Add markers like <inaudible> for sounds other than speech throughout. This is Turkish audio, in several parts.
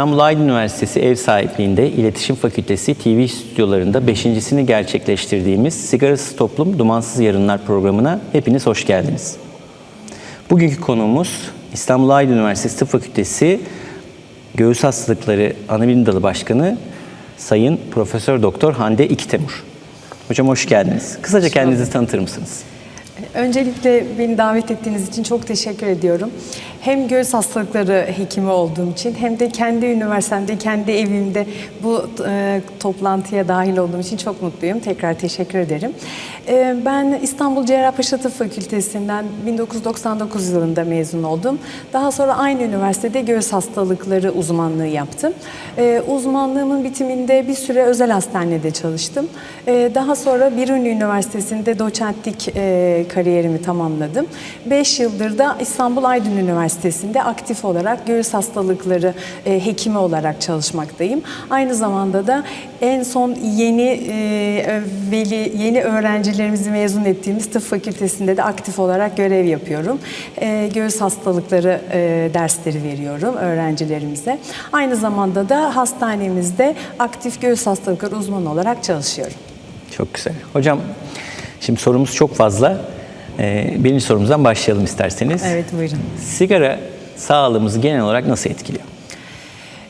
İstanbul Aydın Üniversitesi ev sahipliğinde İletişim Fakültesi TV stüdyolarında beşincisini gerçekleştirdiğimiz Sigarasız Toplum Dumansız Yarınlar programına hepiniz hoş geldiniz. Bugünkü konuğumuz İstanbul Aydın Üniversitesi Tıp Fakültesi Göğüs Hastalıkları Anabilim Dalı Başkanı Sayın Profesör Doktor Hande İkitemur. Hocam hoş geldiniz. Kısaca kendinizi tanıtır mısınız? Öncelikle beni davet ettiğiniz için çok teşekkür ediyorum. Hem göğüs hastalıkları hekimi olduğum için hem de kendi üniversitemde, kendi evimde bu e, toplantıya dahil olduğum için çok mutluyum. Tekrar teşekkür ederim. E, ben İstanbul Cerrahpaşa Tıp Fakültesinden 1999 yılında mezun oldum. Daha sonra aynı üniversitede göğüs hastalıkları uzmanlığı yaptım. E, uzmanlığımın bitiminde bir süre özel hastanede çalıştım. E, daha sonra Biruni Üniversitesi'nde doçentlik e, kariyerimi tamamladım. 5 yıldır da İstanbul Aydın Üniversitesi'nde aktif olarak göğüs hastalıkları e, hekimi olarak çalışmaktayım. Aynı zamanda da en son yeni e, veli yeni öğrencilerimizi mezun ettiğimiz tıp fakültesinde de aktif olarak görev yapıyorum. E, göğüs hastalıkları e, dersleri veriyorum öğrencilerimize. Aynı zamanda da hastanemizde aktif göğüs hastalıkları uzmanı olarak çalışıyorum. Çok güzel. Hocam şimdi sorumuz çok fazla. Ee, birinci sorumuzdan başlayalım isterseniz. Evet buyurun. Sigara sağlığımızı genel olarak nasıl etkiliyor?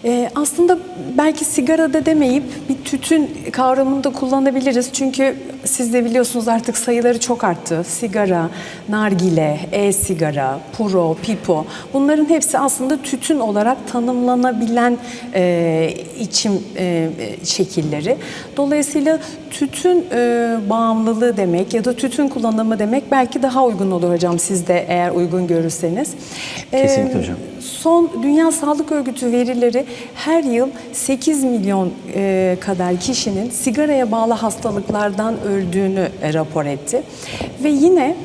Ee, aslında belki sigarada demeyip bir tütün kavramını da kullanabiliriz. Çünkü siz de biliyorsunuz artık sayıları çok arttı. Sigara, nargile, e-sigara, puro, pipo bunların hepsi aslında tütün olarak tanımlanabilen e, içim e, şekilleri. Dolayısıyla tütün e, bağımlılığı demek ya da tütün kullanımı demek belki daha uygun olur hocam siz de eğer uygun görürseniz. Kesinlikle Ee, hocam. Son Dünya Sağlık Örgütü verileri her yıl 8 milyon e, kadar kişinin sigaraya bağlı hastalıklardan öldüğünü e, rapor etti. Ve yine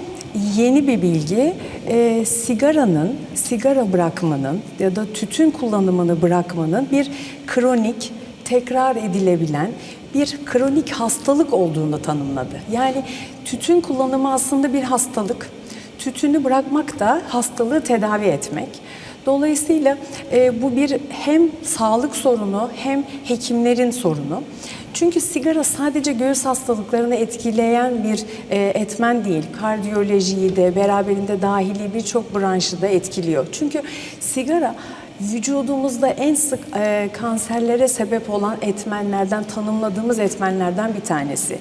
yeni bir bilgi e, sigaranın, sigara bırakmanın ya da tütün kullanımını bırakmanın bir kronik, tekrar edilebilen bir kronik hastalık olduğunu tanımladı. Yani tütün kullanımı aslında bir hastalık. Tütünü bırakmak da hastalığı tedavi etmek. Dolayısıyla e, bu bir hem sağlık sorunu hem hekimlerin sorunu. Çünkü sigara sadece göğüs hastalıklarını etkileyen bir e, etmen değil. Kardiyolojiyi de beraberinde dahili birçok branşı da etkiliyor. Çünkü sigara vücudumuzda en sık e, kanserlere sebep olan etmenlerden, tanımladığımız etmenlerden bir tanesi.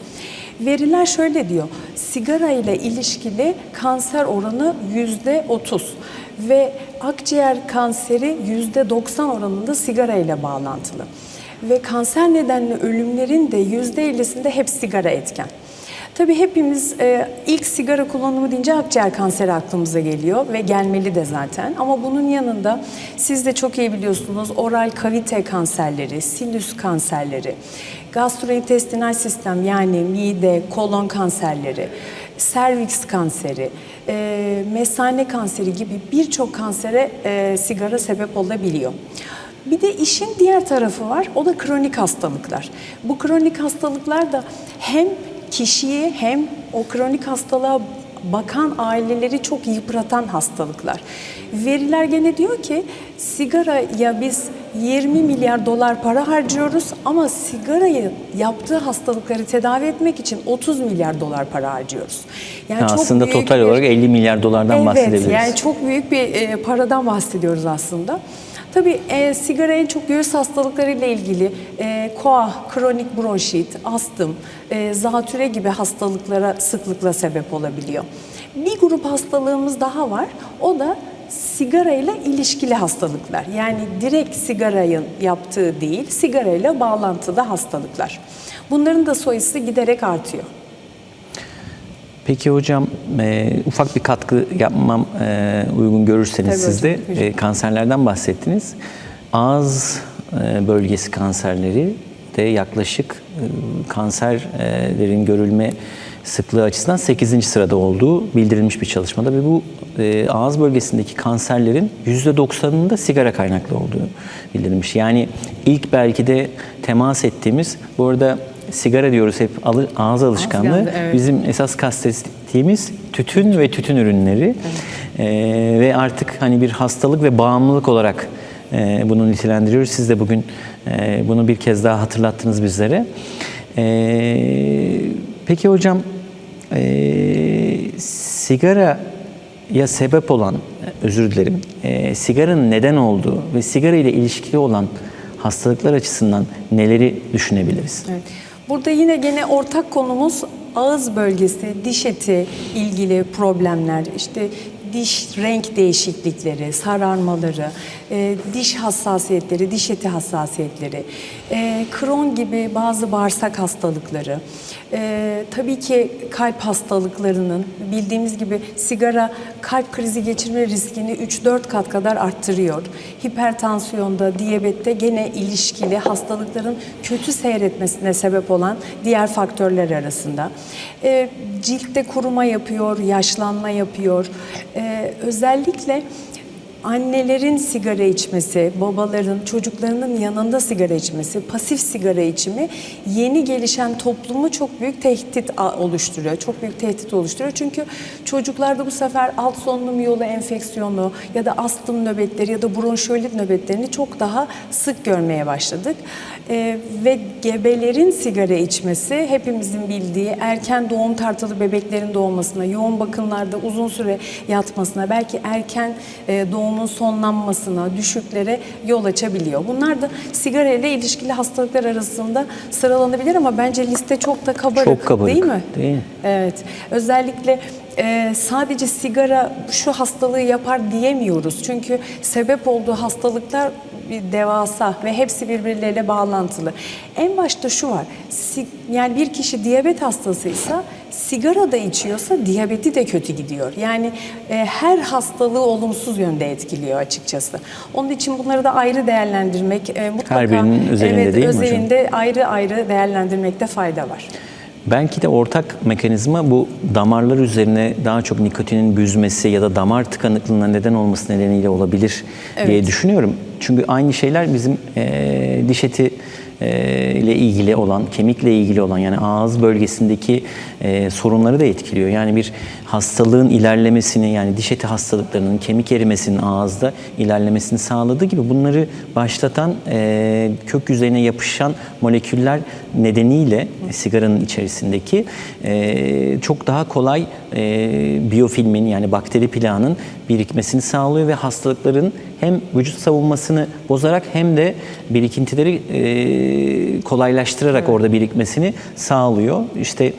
Veriler şöyle diyor, sigara ile ilişkili kanser oranı yüzde 30 ve akciğer kanseri yüzde 90 oranında sigara ile bağlantılı. Ve kanser nedenli ölümlerin de yüzde 50'sinde hep sigara etken. Tabii hepimiz e, ilk sigara kullanımı deyince akciğer kanseri aklımıza geliyor ve gelmeli de zaten. Ama bunun yanında siz de çok iyi biliyorsunuz oral kavite kanserleri, sinüs kanserleri, gastrointestinal sistem yani mide, kolon kanserleri, serviks kanseri, e, mesane kanseri gibi birçok kansere e, sigara sebep olabiliyor. Bir de işin diğer tarafı var, o da kronik hastalıklar. Bu kronik hastalıklar da hem kişiyi hem o kronik hastalığa bakan aileleri çok yıpratan hastalıklar. Veriler gene diyor ki sigaraya biz 20 milyar dolar para harcıyoruz ama sigarayı yaptığı hastalıkları tedavi etmek için 30 milyar dolar para harcıyoruz. Yani Ha, çok aslında büyük total bir- olarak 50 milyar dolardan evet, bahsedebiliriz. yani çok büyük bir e, paradan bahsediyoruz aslında. Tabii e, sigara en çok göğüs hastalıklarıyla ilgili e, koah, kronik bronşit, astım, e, zatüre gibi hastalıklara sıklıkla sebep olabiliyor. Bir grup hastalığımız daha var. O da sigarayla ilişkili hastalıklar. Yani direkt sigarayın yaptığı değil, sigarayla bağlantılı hastalıklar. Bunların da sayısı giderek artıyor. Peki hocam e, ufak bir katkı yapmam e, uygun görürseniz Tabii siz de e, kanserlerden bahsettiniz. Ağız e, bölgesi kanserleri de yaklaşık e, kanserlerin görülme sıklığı açısından 8. sırada olduğu bildirilmiş bir çalışmada ve bu e, ağız bölgesindeki kanserlerin %90'ının sigara kaynaklı olduğu bildirilmiş. Yani ilk belki de temas ettiğimiz bu arada sigara diyoruz hep ağız alışkanlığı. Alışkanlığı, evet. Bizim esas kastettiğimiz tütün ve tütün ürünleri Ee, ve artık hani bir hastalık ve bağımlılık olarak e, bunu nitelendiriyoruz. Siz de bugün e, bunu bir kez daha hatırlattınız bizlere. E, peki hocam, e, sigara ya sebep olan, özür dilerim, e, sigaranın neden olduğu ve sigara ile ilişkili olan hastalıklar açısından neleri düşünebiliriz? Evet. Burada yine gene ortak konumuz ağız bölgesi, diş eti ilgili problemler, işte diş renk değişiklikleri, sararmaları, e, diş hassasiyetleri, diş eti hassasiyetleri, e, Crohn gibi bazı bağırsak hastalıkları, e, tabii ki kalp hastalıklarının bildiğimiz gibi sigara kalp krizi geçirme riskini 3-4 kat kadar arttırıyor. Hipertansiyonda, diyabette gene ilişkili hastalıkların kötü seyretmesine sebep olan diğer faktörler arasında. E, ciltte kuruma yapıyor, yaşlanma yapıyor. E, özellikle annelerin sigara içmesi, babaların çocuklarının yanında sigara içmesi, pasif sigara içimi yeni gelişen toplumu çok büyük tehdit oluşturuyor. Çok büyük tehdit oluşturuyor. Çünkü çocuklarda bu sefer alt solunum yolu enfeksiyonu ya da astım nöbetleri ya da bronşiolit nöbetlerini çok daha sık görmeye başladık. Ee, ve gebelerin sigara içmesi hepimizin bildiği erken doğum tartılı bebeklerin doğmasına, yoğun bakımlarda uzun süre yatmasına, belki erken e, doğumun sonlanmasına, düşüklere yol açabiliyor. Bunlar da sigara ile ilişkili hastalıklar arasında sıralanabilir ama bence liste çok da kabarık, Çok kabarık, değil mi? değil? Evet. Özellikle e, sadece sigara şu hastalığı yapar diyemiyoruz. Çünkü sebep olduğu hastalıklar bir devasa ve hepsi birbirleriyle bağlantılı. En başta şu var. yani bir kişi diyabet hastasıysa sigara da içiyorsa diyabeti de kötü gidiyor. Yani e, her hastalığı olumsuz yönde etkiliyor açıkçası. Onun için bunları da ayrı değerlendirmek e, mutlaka birinin özelinde evet, değil mi hocam? özelinde ayrı ayrı değerlendirmekte fayda var. Belki de ortak mekanizma bu damarlar üzerine daha çok nikotinin büzmesi ya da damar tıkanıklığına neden olması nedeniyle olabilir diye Evet. düşünüyorum. Çünkü aynı şeyler bizim eee diş eti ile ilgili olan, kemikle ilgili olan yani ağız bölgesindeki eee, sorunları da etkiliyor. Yani bir hastalığın ilerlemesini yani diş eti hastalıklarının kemik erimesinin ağızda ilerlemesini sağladığı gibi bunları başlatan eee, kök yüzeyine yapışan moleküller nedeniyle sigaranın içerisindeki eee, çok daha kolay eee, biyofilmin yani bakteri plağının birikmesini sağlıyor ve hastalıkların hem vücut savunmasını bozarak hem de birikintileri eee, kolaylaştırarak orada birikmesini sağlıyor. İşte e,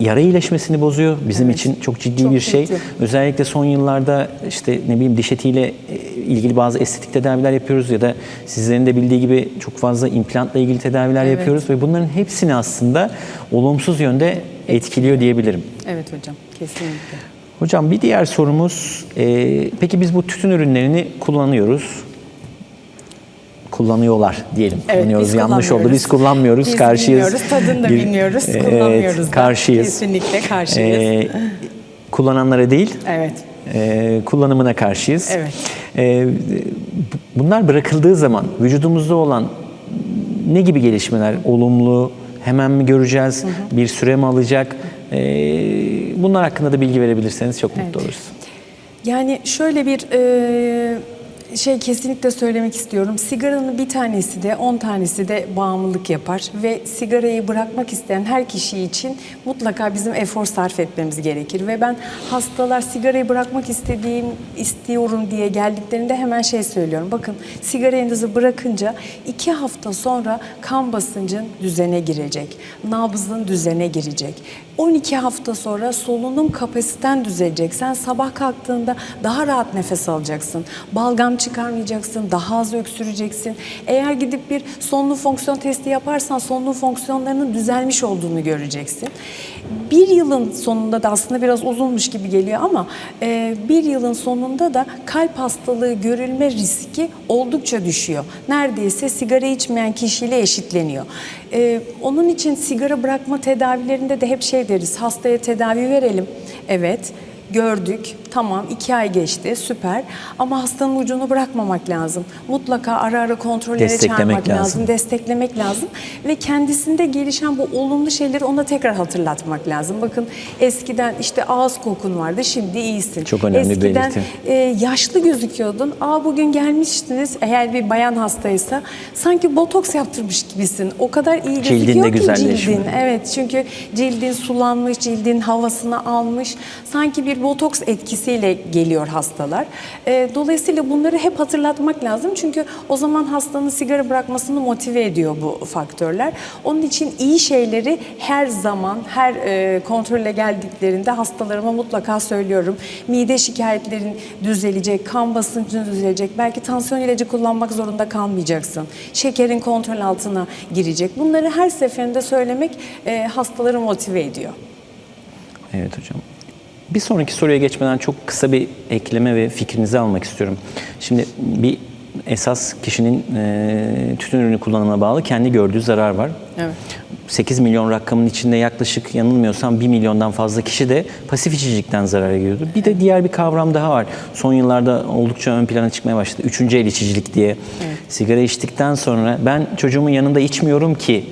yara iyileşmesini bozuyor. Bizim için çok ciddi Çok bir şey. ciddi. Özellikle son yıllarda işte ne bileyim diş etiyle e, ilgili bazı estetik tedaviler yapıyoruz ya da sizlerin de bildiği gibi çok fazla implantla ilgili tedaviler Evet. yapıyoruz ve bunların hepsini aslında olumsuz yönde etkiliyor diyebilirim. Evet hocam, kesinlikle. Hocam bir diğer sorumuz, e, peki biz bu tütün ürünlerini kullanıyoruz. Kullanıyorlar diyelim. Evet, Kullanıyoruz. biz Yanlış oldu. Biz kullanmıyoruz. Biz karşıyız. bilmiyoruz, tadını da bilmiyoruz, Evet, kullanmıyoruz da. Karşıyız. Kesinlikle karşıyız. E, kullananlara değil, Evet. e, kullanımına karşıyız. Evet. E, bu- bunlar bırakıldığı zaman vücudumuzda olan ne gibi gelişmeler olumlu hemen mi göreceğiz? Bir süre mi alacak? E, bunlar hakkında da bilgi verebilirseniz çok mutlu oluruz. Yani şöyle bir e, şey kesinlikle söylemek istiyorum. Sigaranın bir tanesi de 10 tanesi de bağımlılık yapar ve sigarayı bırakmak isteyen her kişi için mutlaka bizim efor sarf etmemiz gerekir ve ben hastalar sigarayı bırakmak istediğim istiyorum diye geldiklerinde hemen şey söylüyorum. Bakın sigaranızı bırakınca iki hafta sonra kan basıncın düzene girecek. Nabzın düzene girecek. 12 hafta sonra solunum kapasiten düzelecek. Sen sabah kalktığında daha rahat nefes alacaksın. Balgam çıkarmayacaksın, daha az öksüreceksin. Eğer gidip bir solunum fonksiyon testi yaparsan solunum fonksiyonlarının düzelmiş olduğunu göreceksin. Bir yılın sonunda da aslında biraz uzunmuş gibi geliyor ama e, bir yılın sonunda da kalp hastalığı görülme riski oldukça düşüyor. Neredeyse sigara içmeyen kişiyle eşitleniyor. E, onun için sigara bırakma tedavilerinde de hep şey deriz, hastaya tedavi verelim. Evet, gördük, Tamam iki ay geçti süper ama hastanın ucunu bırakmamak lazım. Mutlaka ara ara kontrollere çağırmak lazım. lazım. desteklemek lazım ve kendisinde gelişen bu olumlu şeyleri ona tekrar hatırlatmak lazım. Bakın eskiden işte ağız kokun vardı şimdi iyisin. Çok önemli eskiden, belirti. e, yaşlı gözüküyordun. Aa bugün gelmiştiniz eğer bir bayan hastaysa sanki botoks yaptırmış gibisin. O kadar iyi Cildin de gözüküyor ki güzelleşme. cildin. Evet çünkü cildin sulanmış, cildin havasını almış. Sanki bir botoks etkisiyle geliyor hastalar. Ee, dolayısıyla bunları hep hatırlatmak lazım. Çünkü o zaman hastanın sigara bırakmasını motive ediyor bu faktörler. Onun için iyi şeyleri her zaman, her e, kontrole geldiklerinde hastalarıma mutlaka söylüyorum. Mide şikayetlerin düzelecek, kan basıncın düzelecek. Belki tansiyon ilacı kullanmak zorunda kalmayacaksın. Şekerin kontrol altına girecek. Bunları her seferinde söylemek e, hastaları motive ediyor. Evet hocam. Bir sonraki soruya geçmeden çok kısa bir ekleme ve fikrinizi almak istiyorum. Şimdi bir esas kişinin e, tütün ürünü kullanımına bağlı kendi gördüğü zarar var. Evet. 8 milyon rakamın içinde yaklaşık yanılmıyorsam 1 milyondan fazla kişi de pasif içicilikten zarar görüyordu. Bir de diğer bir kavram daha var. Son yıllarda oldukça ön plana çıkmaya başladı. Üçüncü el içicilik diye. Sigara içtikten sonra ben çocuğumun yanında içmiyorum ki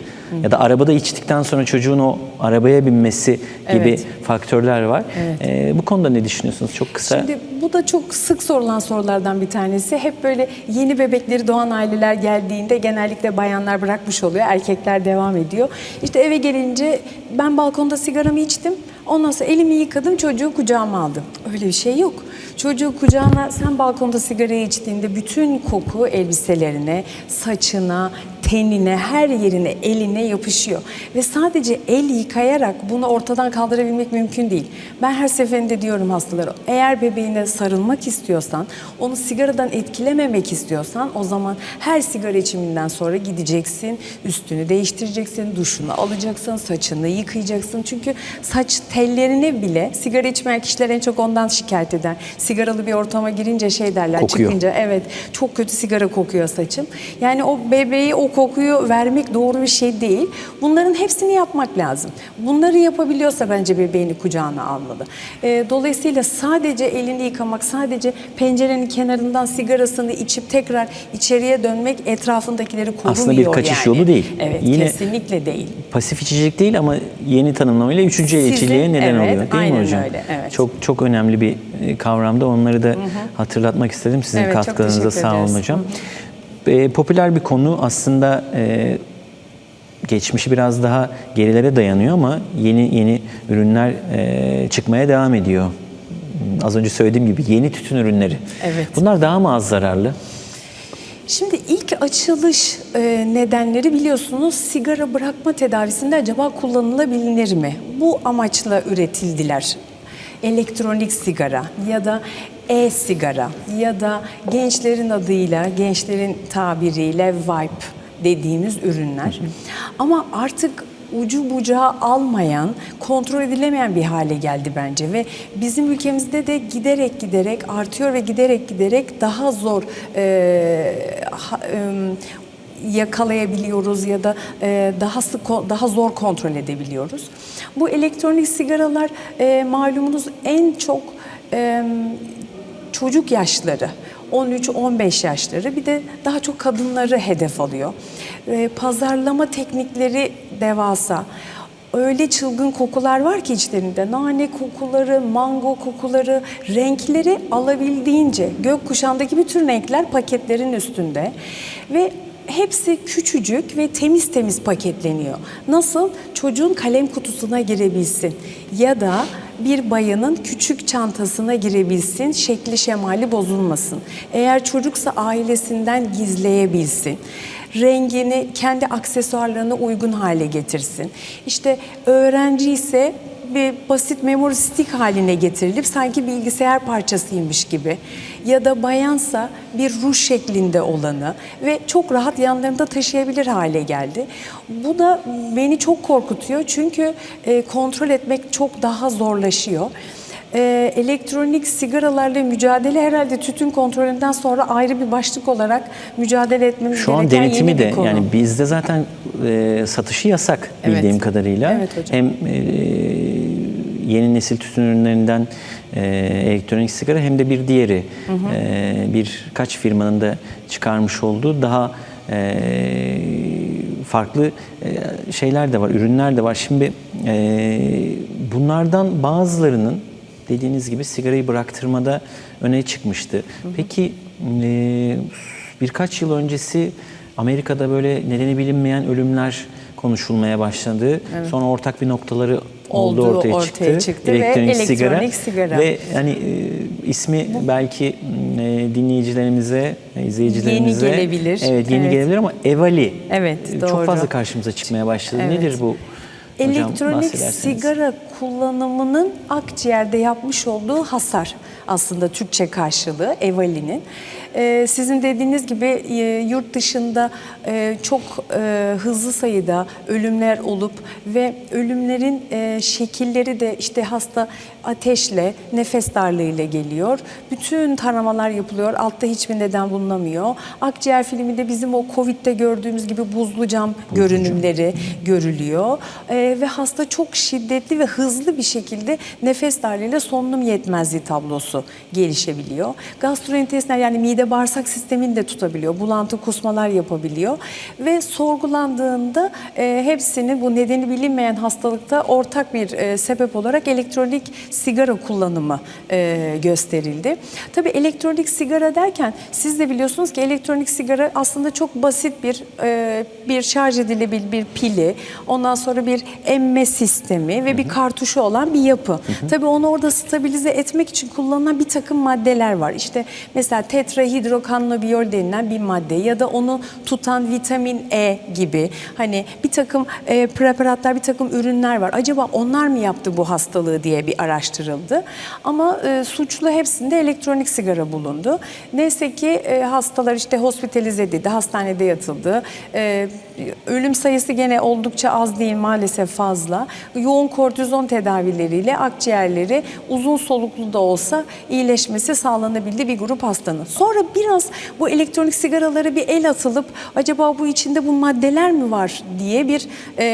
ya da arabada içtikten sonra çocuğun o arabaya binmesi gibi Evet. faktörler var. Ee, bu konuda ne düşünüyorsunuz? Çok kısa. Şimdi bu da çok sık sorulan sorulardan bir tanesi. Hep böyle yeni bebekleri doğan aileler geldiğinde genellikle bayanlar bırakmış oluyor, erkekler devam ediyor. İşte eve gelince ben balkonda sigaramı içtim. Ondan sonra elimi yıkadım, çocuğu kucağıma aldım. Öyle bir şey yok. Çocuğu kucağına sen balkonda sigarayı içtiğinde bütün koku elbiselerine, saçına, tenine, her yerine, eline yapışıyor. Ve sadece el yıkayarak bunu ortadan kaldırabilmek mümkün değil. Ben her seferinde diyorum hastalara, eğer bebeğine sarılmak istiyorsan, onu sigaradan etkilememek istiyorsan o zaman her sigara içiminden sonra gideceksin, üstünü değiştireceksin, duşunu alacaksın, saçını yıkayacaksın. Çünkü saç tellerine bile sigara içmeyen kişiler en çok ondan şikayet eder. Sigaralı bir ortama girince şey derler, Kokuyor. çıkınca evet çok kötü sigara kokuyor saçım. Yani o bebeği o kokuyu vermek doğru bir şey değil. Bunların hepsini yapmak lazım. Bunları yapabiliyorsa bence bebeğini kucağına almalı. Ee, dolayısıyla sadece elini yıkamak, sadece pencerenin kenarından sigarasını içip tekrar içeriye dönmek etrafındakileri korumuyor Aslında bir kaçış yani. yolu değil. Evet Yine- kesinlikle değil. pasif içicilik değil ama yeni tanımlamayla üçüncü Sizin- içiciliğe neden evet, oluyor değil mi hocam? öyle, evet. Çok çok önemli bir e, kavramda onları da hatırlatmak istedim. Sizin Evet, katkılarınıza sağ olun hocam. E, popüler bir konu aslında e, geçmişi biraz daha gerilere dayanıyor ama yeni yeni ürünler e, çıkmaya devam ediyor. Az önce söylediğim gibi yeni tütün ürünleri. Evet. Bunlar daha mı az zararlı? Şimdi ilk açılış e, nedenleri biliyorsunuz sigara bırakma tedavisinde acaba kullanılabilir mi? Bu amaçla üretildiler. Elektronik sigara ya da e-sigara ya da gençlerin adıyla, gençlerin tabiriyle vape dediğimiz ürünler. Ama artık ucu bucağı almayan, kontrol edilemeyen bir hale geldi bence ve bizim ülkemizde de giderek giderek artıyor ve giderek giderek daha zor e, ha- e, yakalayabiliyoruz ya da e, daha sık daha zor kontrol edebiliyoruz. Bu elektronik sigaralar e, malumunuz en çok e, çocuk yaşları 13-15 yaşları bir de daha çok kadınları hedef alıyor. Ee, pazarlama teknikleri devasa. Öyle çılgın kokular var ki içlerinde. Nane kokuları, mango kokuları, renkleri alabildiğince gökkuşağındaki bütün renkler paketlerin üstünde. Ve hepsi küçücük ve temiz temiz paketleniyor. Nasıl? Çocuğun kalem kutusuna girebilsin ya da bir bayanın küçük çantasına girebilsin, şekli şemali bozulmasın. Eğer çocuksa ailesinden gizleyebilsin. Rengini, kendi aksesuarlarına uygun hale getirsin. İşte öğrenci ise bir basit memory stick haline getirilip sanki bilgisayar parçasıymış gibi ya da bayansa bir ruj şeklinde olanı ve çok rahat yanlarında taşıyabilir hale geldi. Bu da beni çok korkutuyor çünkü e, kontrol etmek çok daha zorlaşıyor. E, elektronik sigaralarla mücadele herhalde tütün kontrolünden sonra ayrı bir başlık olarak mücadele etmemiz Şu an gereken denetimi yeni bir de konu. yani bizde zaten e, satışı yasak Evet. bildiğim kadarıyla. Evet hocam. Hem e, yeni nesil tütün ürünlerinden e, elektronik sigara hem de bir diğeri e, birkaç firmanın da çıkarmış olduğu daha e, farklı e, şeyler de var, ürünler de var. Şimdi e, bunlardan bazılarının dediğiniz gibi sigarayı bıraktırmada öne çıkmıştı. Peki e, birkaç yıl öncesi Amerika'da böyle nedeni bilinmeyen ölümler konuşulmaya başladı. Sonra ortak bir noktaları Olduğu ortaya, ortaya çıktı. çıktı ve elektronik sigara. Ve hani e, ismi belki e, dinleyicilerimize, e, izleyicilerimize Yeni gelebilir. Evet, yeni Evet. gelebilir ama Evali Evet, doğru. çok fazla karşımıza çıkmaya başladı. Evet. Nedir bu? Hocam, Elektronik bahsederseniz. sigara kullanımının akciğerde yapmış olduğu hasar aslında Türkçe karşılığı Evali'nin. Ee, sizin dediğiniz gibi e, yurt dışında e, çok e, hızlı sayıda ölümler olup ve ölümlerin e, şekilleri de işte hasta ateşle, nefes darlığıyla geliyor. Bütün taramalar yapılıyor. Altta hiçbir neden bulunamıyor. Akciğer filminde bizim o Covid'de gördüğümüz gibi buzlu cam görünümleri görülüyor. Ee, ve hasta çok şiddetli ve hızlı bir şekilde nefes darlığıyla solunum yetmezliği tablosu gelişebiliyor. Gastrointestinal yani mide bağırsak sistemini de tutabiliyor. Bulantı kusmalar yapabiliyor. Ve sorgulandığında e, hepsini bu nedeni bilinmeyen hastalıkta ortak bir e, sebep olarak elektronik sigara kullanımı e, gösterildi. Tabii elektronik sigara derken siz de biliyorsunuz ki elektronik sigara aslında çok basit bir e, bir şarj edilebilir bir pili, ondan sonra bir emme sistemi ve bir kartuşu olan bir yapı. Tabii onu orada stabilize etmek için kullanılan bir takım maddeler var. İşte mesela tetrahidrokannabiyol denilen bir madde ya da onu tutan vitamin E gibi hani bir takım e, preparatlar, bir takım ürünler var. Acaba onlar mı yaptı bu hastalığı diye bir araştırıldı. Ama e, suçlu hepsinde elektronik sigara bulundu. Neyse ki e, hastalar işte hospitalize edildi, hastanede yatıldı. E, ölüm sayısı gene oldukça az değil maalesef fazla. Yoğun kortizon tedavileriyle akciğerleri uzun soluklu da olsa iyileşmesi sağlanabildi bir grup hastanın. Sonra biraz bu elektronik sigaralara bir el atılıp acaba bu içinde bu maddeler mi var diye bir e,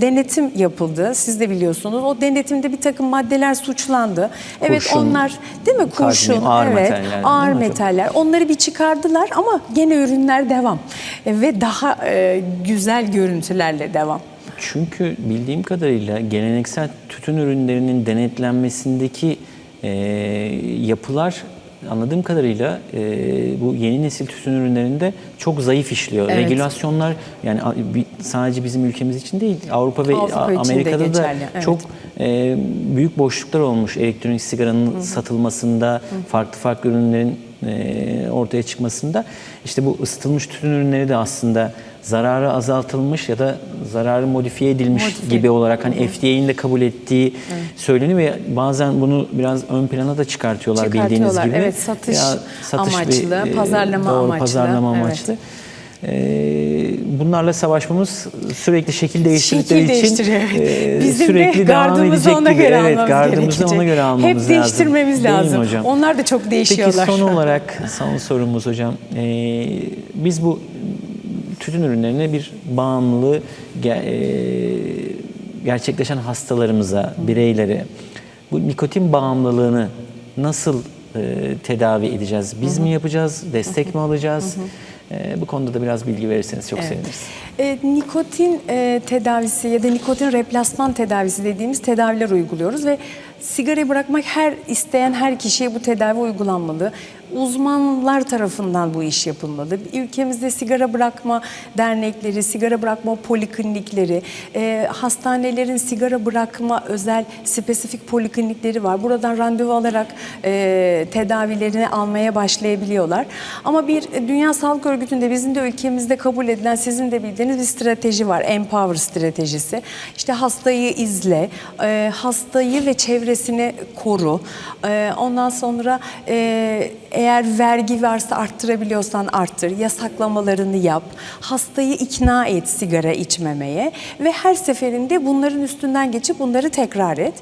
denetim yapıldı. Siz de biliyorsunuz. O denetimde bir takım maddeler suçlandı. Evet Kurşun, onlar değil mi? Kurşun, kadmiyum, ağır evet, metaller ağır metaller. Onları bir çıkardılar ama gene ürünler devam. E, ve daha e, güzel görüntülerle devam. Çünkü bildiğim kadarıyla geleneksel tütün ürünlerinin denetlenmesindeki e, yapılar anladığım kadarıyla e, bu yeni nesil tütün ürünlerinde çok zayıf işliyor. Evet. Regülasyonlar yani sadece bizim ülkemiz için değil Avrupa ve Avrupa Amerika'da da evet. çok e, büyük boşluklar olmuş elektronik sigaranın satılmasında, farklı farklı ürünlerin e, ortaya çıkmasında. İşte bu ısıtılmış tütün ürünleri de aslında zararı azaltılmış ya da zararı modifiye edilmiş Modifiye. gibi olarak hani FDA'nin de kabul ettiği söyleniyor ve bazen bunu biraz ön plana da çıkartıyorlar, bildiğiniz Çıkartıyorlar, gibi. evet, satış amaçlı, ve, e, pazarlama doğru, amaçlı, Pazarlama evet. amaçlı. E, bunlarla savaşmamız sürekli şekil değiştirdikleri Şekil için e, Bizim sürekli de devam edecek ona gibi. göre evet, gardımızı gerekecek. ona göre almamız Hep lazım. değiştirmemiz Değil lazım. hocam? Onlar da çok değişiyorlar. Peki son olarak son sorumuz hocam. Ee, biz bu tütün ürünlerine bir bağımlılığı ge- e, gerçekleşen hastalarımıza, bireylere bu nikotin bağımlılığını nasıl e, tedavi edeceğiz? Biz mi yapacağız? Destek mi alacağız? E, bu konuda da biraz bilgi verirseniz çok seviniriz. E, nikotin e, tedavisi ya da nikotin replasman tedavisi dediğimiz tedaviler uyguluyoruz ve sigarayı bırakmak her isteyen her kişiye bu tedavi uygulanmalı. Uzmanlar tarafından bu iş yapılmalı. Ülkemizde sigara bırakma dernekleri, sigara bırakma poliklinikleri, e, hastanelerin sigara bırakma özel spesifik poliklinikleri var. Buradan randevu alarak e, tedavilerini almaya başlayabiliyorlar. Ama bir Dünya Sağlık Örgütü'nde bizim de ülkemizde kabul edilen sizin de bildiğiniz bir strateji var. Empower stratejisi. İşte hastayı izle, e, hastayı ve çevresini koru. E, ondan sonra e, eğer vergi varsa arttırabiliyorsan arttır. Yasaklamalarını yap. Hastayı ikna et sigara içmemeye ve her seferinde bunların üstünden geçip bunları tekrar et.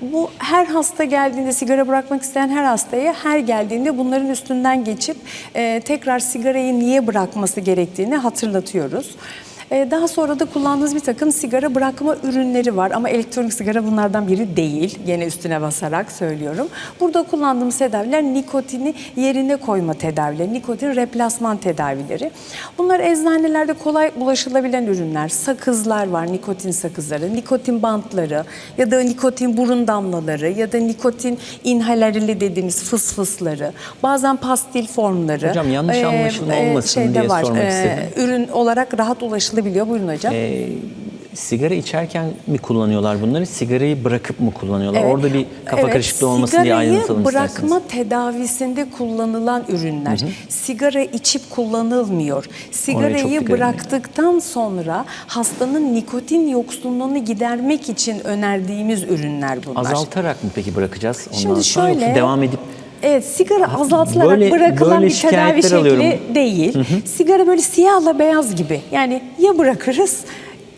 Bu her hasta geldiğinde sigara bırakmak isteyen her hastaya her geldiğinde bunların üstünden geçip e, tekrar sigarayı niye bırakması gerektiğini hatırlatıyoruz. E, daha sonra da kullandığımız bir takım sigara bırakma ürünleri var ama elektronik sigara bunlardan biri değil. Yine üstüne basarak söylüyorum. Burada kullandığımız tedaviler nikotini yerine koyma tedavileri, nikotin replasman tedavileri. Bunlar eczanelerde kolay ulaşılabilen ürünler. Sakızlar var, nikotin sakızları, nikotin bantları ya da nikotin burun damlaları ya da nikotin inhalerli dediğimiz fıs fısları. Bazen pastil formları. Hocam yanlış Ee, anlaşılma e, olmasın diye sormak Ee, istedim. Ürün olarak rahat ulaşılabiliyor. Buyurun hocam. Ee, sigara içerken mi kullanıyorlar bunları? Sigarayı bırakıp mı kullanıyorlar? Evet. Orada bir kafa Evet, karışıklığı olmasın diye isterseniz. bırakma tedavisinde kullanılan ürünler. Sigara içip kullanılmıyor. Sigarayı bıraktıktan sonra hastanın nikotin yoksunluğunu gidermek için önerdiğimiz ürünler bunlar. Azaltarak mı peki bırakacağız ondan Şimdi sonra şöyle devam edip Evet sigara azaltılarak böyle- bırakılan böyle bir tedavi şekli alıyorum. değil. Sigara böyle siyahla beyaz gibi. Yani ya bırakırız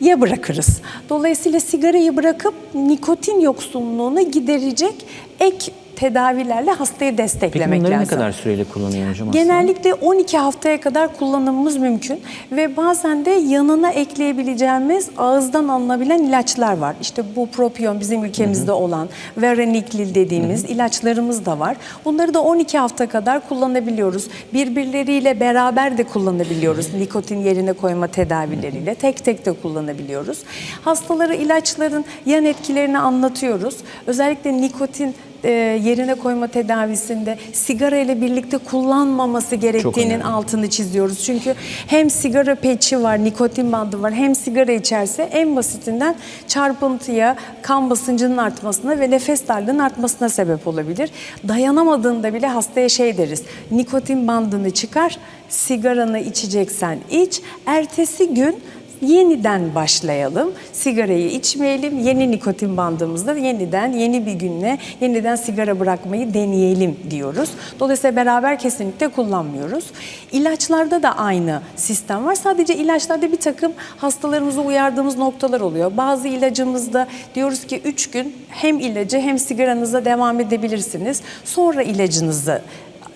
ya bırakırız. Dolayısıyla sigarayı bırakıp nikotin yoksunluğunu giderecek ek tedavilerle hastayı peki desteklemek bunları lazım. ne kadar süreyle kullanıyor hocam aslında? Genellikle 12 haftaya kadar kullanımımız mümkün ve bazen de yanına ekleyebileceğimiz ağızdan alınabilen ilaçlar var. İşte bu propion bizim ülkemizde olan vereniklil dediğimiz ilaçlarımız da var. Bunları da 12 hafta kadar kullanabiliyoruz. Birbirleriyle beraber de kullanabiliyoruz. Nikotin yerine koyma tedavileriyle tek tek de kullanabiliyoruz. Hastalara ilaçların yan etkilerini anlatıyoruz. Özellikle nikotin e, yerine koyma tedavisinde sigara ile birlikte kullanmaması gerektiğinin altını çiziyoruz. Çünkü hem sigara peçi var, nikotin bandı var, hem sigara içerse en basitinden çarpıntıya, kan basıncının artmasına ve nefes darlığının artmasına sebep olabilir. Dayanamadığında bile hastaya şey deriz, nikotin bandını çıkar, sigaranı içeceksen iç, ertesi gün yeniden başlayalım. Sigarayı içmeyelim. Yeni nikotin bandımızda yeniden yeni bir günle yeniden sigara bırakmayı deneyelim diyoruz. Dolayısıyla beraber kesinlikle kullanmıyoruz. İlaçlarda da aynı sistem var. Sadece ilaçlarda bir takım hastalarımızı uyardığımız noktalar oluyor. Bazı ilacımızda diyoruz ki 3 gün hem ilacı hem sigaranıza devam edebilirsiniz. Sonra ilacınızı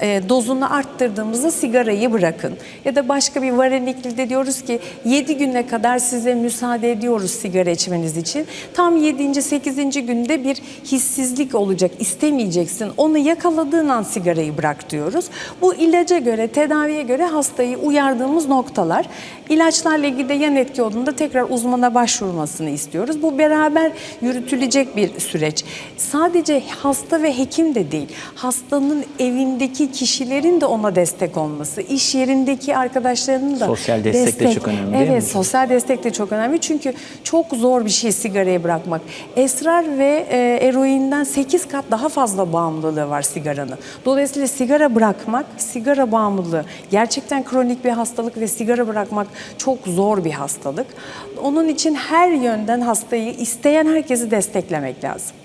e, dozunu arttırdığımızda sigarayı bırakın. Ya da başka bir varenikilde diyoruz ki 7 güne kadar size müsaade ediyoruz sigara içmeniz için. Tam 7. 8. günde bir hissizlik olacak, istemeyeceksin. Onu yakaladığın an sigarayı bırak diyoruz. Bu ilaca göre, tedaviye göre hastayı uyardığımız noktalar. İlaçlarla ilgili de yan etki olduğunda tekrar uzmana başvurmasını istiyoruz. Bu beraber yürütülecek bir süreç. Sadece hasta ve hekim de değil, hastanın evindeki kişilerin de ona destek olması, iş yerindeki arkadaşlarının da Sosyal destek de çok önemli değil mi Evet, sosyal destek de çok önemli çünkü çok zor bir şey sigarayı bırakmak. Esrar ve e, eroinden 8 kat daha fazla bağımlılığı var sigaranın. Dolayısıyla sigara bırakmak, sigara bağımlılığı gerçekten kronik bir hastalık ve sigara bırakmak çok zor bir hastalık. Onun için her yönden hastayı isteyen herkesi desteklemek lazım.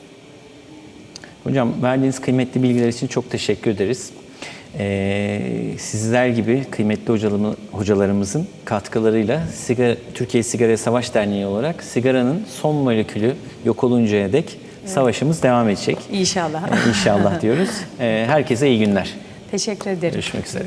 Hocam verdiğiniz kıymetli bilgiler için çok teşekkür ederiz. Ee, sizler gibi kıymetli hocalarımı- hocalarımızın katkılarıyla sigara, Türkiye Sigara Savaş Derneği olarak sigaranın son molekülü yok oluncaya dek savaşımız devam edecek. İnşallah. Ee, İnşallah diyoruz. <laughs> Ee, herkese iyi günler. Teşekkür ederim. Görüşmek üzere.